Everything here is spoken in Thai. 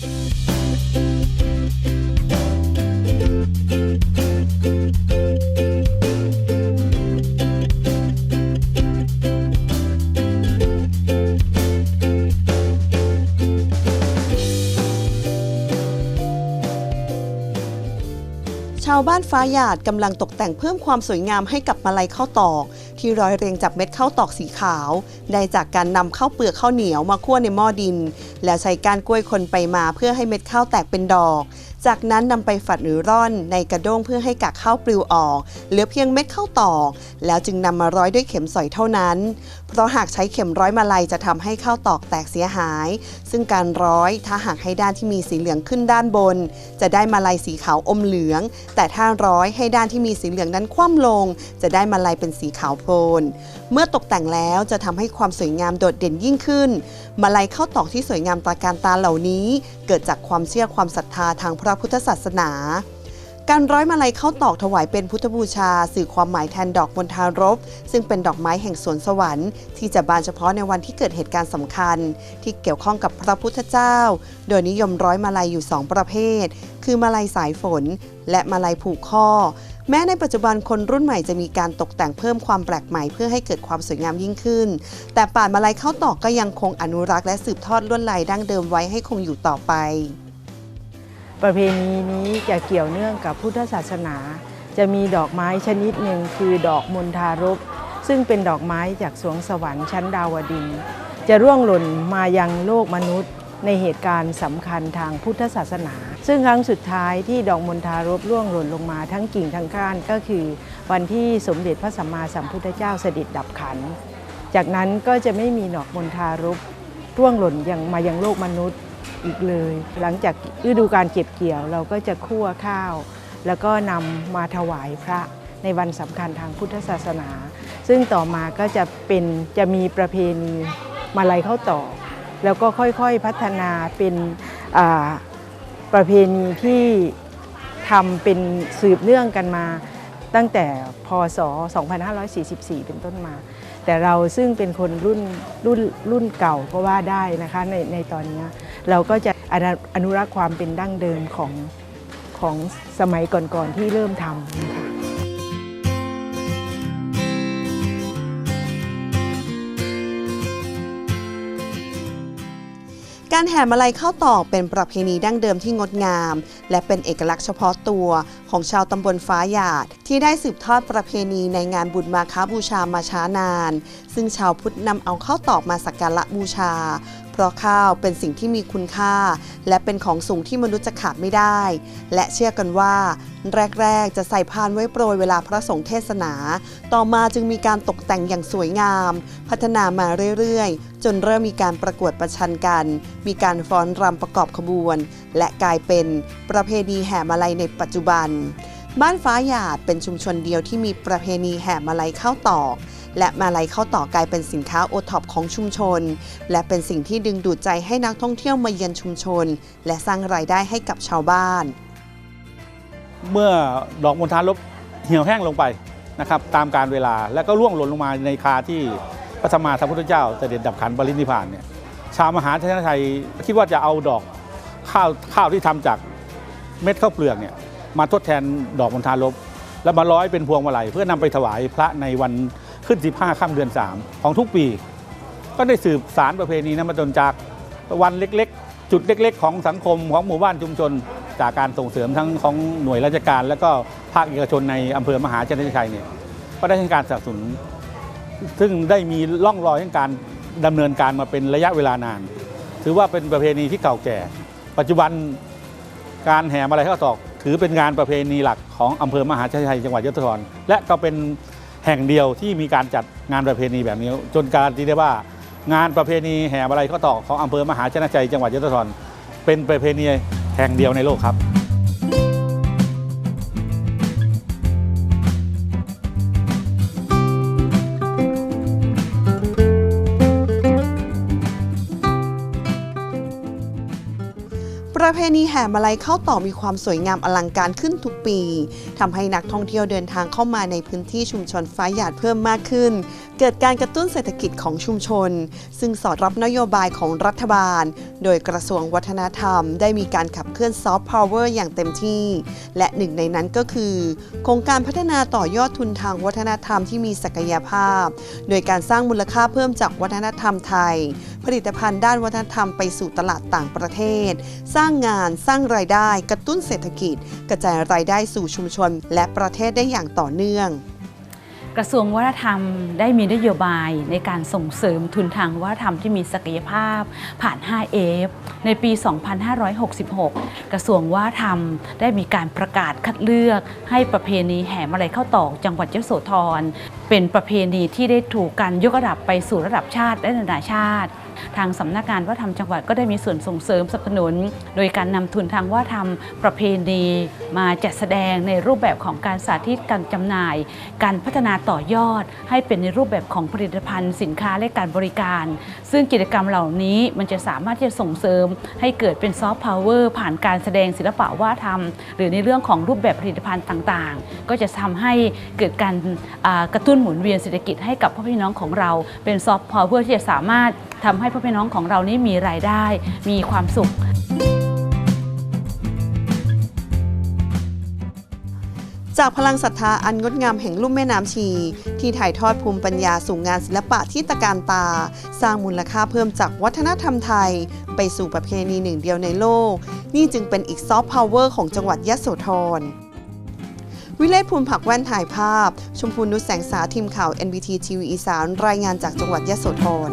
ชาวบ้านฟ้าหยาดกำลังตกแต่งเพิ่มความสวยงามให้กับมาลัยข้าวตอก ที่ร้อยเรียงจากเม็ดข้าวตอกสีขาว ได้จากการนำข้าวเปลือกข้าวเหนียวมาคั่วในหม้อดิน แล้วใช้การกล้วยคนไปมาเพื่อให้เม็ดข้าวแตกเป็นดอก จากนั้นนำไปฝัดหรือร่อนในกระด้งเพื่อให้กากข้าวปลิวออก เหลือเพียงเม็ดข้าวตอก แล้วจึงนำมาร้อยด้วยเข็มสอยเท่านั้น เพราะหากใช้เข็มร้อยมาลัยจะทำให้ข้าวตอกแตกเสียหาย ซึ่งการร้อยถ้าหากให้ด้านที่มีสีเหลืองขึ้นด้านบน จะได้มาลัยสีขาวอมเหลือง แต่ถ้าร้อยให้ด้านที่มีสีเหลืองนั้นคว่ำลง จะได้มาลัยเป็นสีขาวโพลน เมื่อตกแต่งแล้วจะทำให้ความสวยงามโดดเด่นยิ่งขึ้น มาลัยข้าวตอกที่สวยงามตระการตาเหล่านี้ เกิดจากความเชื่อความศรัทธาทางพระพุทธศาสนา การร้อยมาลัยข้าตอกถวายเป็นพุทธบูชา สื่อความหมายแทนดอกมณฑารบ ซึ่งเป็นดอกไม้แห่งสวนสวรรค์ ที่จะบานเฉพาะในวันที่เกิดเหตุการณ์สำคัญ ที่เกี่ยวข้องกับพระพุทธเจ้า โดยนิยมร้อยมาลัยอยู่ 2 ประเภท คือมาลัยสายฝน และมาลัยผูกข้อแม้ในปัจจุบันคนรุ่นใหม่จะมีการตกแต่งเพิ่มความแปลกใหม่เพื่อให้เกิดความสวยงามยิ่งขึ้น แต่ป่านมาลัยข้าตอกก็ยังคงอนุรักษ์และสืบทอดลวดลายดั้งเดิมไว้ให้คงอยู่ต่อไป ประเพณีนี้จะเกี่ยวเนื่องกับพุทธศาสนา จะมีดอกไม้ชนิดหนึ่งคือดอกมณฑารบซึ่งเป็นดอกไม้จากสวงสวรรค์ชั้นดาวดิน จะร่วงหล่นมายังโลกมนุษย์ ในเหตุการณ์สำคัญทางพุทธศาสนา ซึ่งครั้งสุดท้ายที่ดอกมณฑารบร่วงหล่นลงมาทั้งกิ่งทั้งก้านก็คือ วันที่สมเด็จพระสัมมาสัมพุทธเจ้าเสด็จดับขัน จากนั้นก็จะไม่มีดอกมณฑารบร่วงหล่นยังมายังโลกมนุษย์ อีกเลย หลังจากฤดูการเก็บเกี่ยว เราก็จะคั่วข้าว แล้วก็นำมาถวายพระในวันสำคัญทางพุทธศาสนา ซึ่งต่อมาก็จะเป็นจะมีประเพณีมาลัยเข้าต่อกแล้วก็ค่อยๆพัฒนาเป็นประเพณีที่ทำเป็นสืบเนื่องกันมาตั้งแต่พศ 2544 เป็นต้นมา แต่เราซึ่งเป็นคนรุ่นรุ่นรุ่นเก่าก็ว่าได้นะคะในในตอนนี้ เราก็จะอนุรักษ์ความเป็นดั้งเดิมของของสมัยก่อนๆที่เริ่มทำนะคะการแห่มาลัยข้าวตอกเป็นประเพณีดั้งเดิมที่งดงาม และเป็นเอกลักษณ์เฉพาะตัวของชาวตำบลฟ้าหยาด ที่ได้สืบทอดประเพณีในงานบุญมาค้าบูชามาช้านาน ซึ่งชาวพุทธนำเอาข้าวตอกมาสักการะบูชา เพราะข้าวเป็นสิ่งที่มีคุณค่า และเป็นของสูงที่มนุษย์จะขาดไม่ได้ และเชื่อกันว่า แรก ๆ จะใส่พานไว้โปรยเวลาพระสงฆ์เทศนา ต่อมาจึงมีการตกแต่งอย่างสวยงาม พัฒนามาเรื่อยๆ จนเริ่มมีการประกวดประชันกัน มีการฟ้อนรำประกอบขบวน และกลายเป็นประเพณีแห่มาลัยในปัจจุบัน บ้านฟ้าหยาดเป็นชุมชนเดียวที่มีประเพณีแห่มาลัยเข้าตอก และมาลัยข้าวตอกลายเป็นสินค้าโอท็อปของชุมชน และเป็นสิ่งที่ดึงดูดใจให้นักท่องเที่ยวมาเยือนชุมชน และสร้างรายได้ให้กับชาวบ้าน เมื่อดอกมณฑาลบเหี่ยวแห้งลงไปนะครับตามการเวลาแล้วก็ร่วงหล่นลงมาในคาที่พระสัมมาสัมพุทธเจ้าเสด็จดับขันปรินิพานเนี่ยชาวมหาชนไทยคิดว่าจะเอาดอกข้าวข้าวที่ทำจากเม็ดข้าวเปลือกเนี่ยมาทดแทนดอกมณฑาลบแล้วมาร้อยเป็นพวงมาลัยเพื่อนำไปถวายพระในวัน ขึ้น 15ค่ำเดือน 3 ของทุกปี ก็ได้สืบสารประเพณีนั้นมาจนจากวันเล็กๆ จุดเล็กๆ ของสังคมของหมู่บ้านชุมชน จากการส่งเสริมทั้งของหน่วยราชการ และก็ภาคเอกชนในอำเภอมหาชนชัยเนี่ยก็ได้ให้การสนับสนุน ซึ่งได้มีร่องรอยในการดำเนินการมาเป็นระยะเวลานาน ถือว่าเป็นประเพณีที่เก่าแก่ ปัจจุบันการแห่มาลัยข้าวตอก ถือเป็นงานประเพณีหลักของอำเภอมหาชนชัยจังหวัดยะโสธรและก็เป็น แห่งเดียวที่มีการจัดงานประเพณีแบบนี้ จนการันตีได้ว่างานประเพณีแห่มาลัยข้าตอกของอำเภอมหาชนชัยจังหวัดยะโสธรเป็นประเพณีแห่งเดียวในโลกครับ ประเพณีแห่มาลัยเข้าต่อมีความสวยงามอลังการขึ้นทุกปีทำให้นักท่องเที่ยวเดินทางเข้ามาในพื้นที่ชุมชนฟ้าหยาดเพิ่มมากขึ้น เกิดการกระตุ้นเศรษฐกิจของชุมชน ซึ่งสอดรับนโยบายของรัฐบาล โดยกระทรวงวัฒนธรรม ได้มีการขับเคลื่อนซอฟต์พาวเวอร์อย่างเต็มที่ และหนึ่งในนั้นก็คือ โครงการพัฒนาต่อยอดทุนทางวัฒนธรรมที่มีศักยภาพ โดยการสร้างมูลค่าเพิ่มจากวัฒนธรรมไทย ผลิตภัณฑ์ด้านวัฒนธรรมไปสู่ตลาดต่างประเทศ สร้างงานสร้างรายได้ กระตุ้นเศรษฐกิจ กระจายรายได้สู่ชุมชน และประเทศได้อย่างต่อเนื่องกระทรวงวัฒนธรรมได้มีนโยบายในการส่งเสริมทุนทางวัฒนธรรมที่มีศักยภาพผ่าน 5F ในปี 2566 กระทรวงวัฒนธรรมได้มีการประกาศคัดเลือกให้ประเพณีแห่มาลัยเข้าตอกจังหวัดยโสธร เป็นประเพณีที่ได้ถูกการยกระดับไปสู่ระดับชาติและนานาชาติ ทางสำนักงานวัฒนธรรมจังหวัดก็ได้มีส่วนส่งเสริมสนับสนุน โดยการนำทุนทางวัฒนธรรมประเพณีมาจัดแสดงในรูปแบบของการสาธิตการจำหน่าย การพัฒนาต่อยอด ให้เป็นในรูปแบบของผลิตภัณฑ์ สินค้าและการบริการ ซึ่งกิจกรรมเหล่านี้มันจะสามารถที่จะส่งเสริม ให้เกิดเป็นซอฟต์พาวเวอร์ผ่านการแสดงศิลปะวัฒนธรรม หรือในเรื่องของรูปแบบผลิตภัณฑ์ต่างๆ ก็จะทำให้เกิดการกระตุ้นหมุนเวียนเศรษฐกิจให้กับพ่อพี่น้องของเราเป็นซอฟต์พาวเวอร์ที่จะสามารถ ทำให้พ่อพี่น้องของเรานี้มีรายได้ มีความสุข จากพลังศรัทธาอันงดงามแห่งลุ่มแม่น้ำชี ที่ถ่ายทอดภูมิปัญญาสู่งานศิลปะที่ตะการตา สร้างมูลค่าเพิ่มจากวัฒนธรรมไทย ไปสู่ประเพณีหนึ่งเดียวในโลก นี่จึงเป็นอีกซอฟต์พาวเวอร์ของจังหวัดยะโสธรวิเลศภูมิผักแว่นถ่ายภาพ ชมพูนุชแสงสาทีมข่าว NBT ทีวีอีสานรายงานจากจังหวัดยะโสธร